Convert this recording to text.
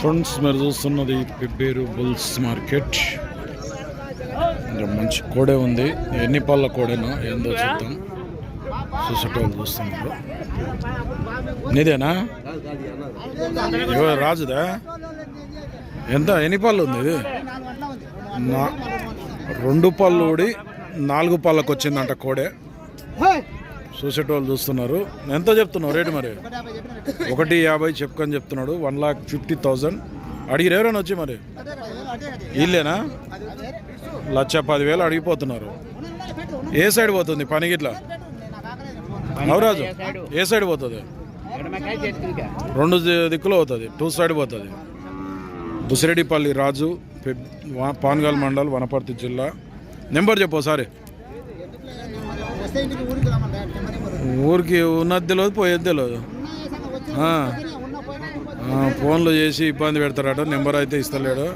Friends మీరు చూస్తున్నది పిబ్బేరు bulls market. మంచి కోడే ఉంది. ఎన్ని పళ్ళ కోడేనా? ఏందో చూద్దాం. చూసేటోళ్ళు చూస్తున్నారు. నీదేనా? ఇగో రాజుదా? ఎంత? ఎన్ని పళ్ళు ఉంది ఇది? నా రెండు పళ్ళు ఊడి నాలుగు పళ్ళకు వచ్చిందంట కోడే. చూసేటోళ్ళు చూస్తున్నారు. ఎంత చెప్తున్నావు రేటు మరి? ఒకటి యాభై చెప్పుకొని చెప్తున్నాడు వన్ లాక్ ఫిఫ్టీ థౌజండ్. అడిగిరు ఎవరైనా వచ్చి మరి? ఇల్లేనా? లక్ష పదివేలు అడిగిపోతున్నారు. ఏ సైడ్ పోతుంది పనిగిట్లా నవరాజు ఏ సైడ్ పోతుంది? రెండు దిక్కులో దిక్కులు పోతుంది టూ సైడ్ పోతుంది. బుసిరెడ్డిపల్లి రాజు పాన్గల్ మండల్ వనపర్తి జిల్లా. నెంబర్ చెప్పు సారీ ఊరికి ఉన్నది తెలియదు పోయేది తెలియదు ఫోన్లు చేసి ఇబ్బంది పెడతారట నెంబర్ అయితే ఇస్తలేడు.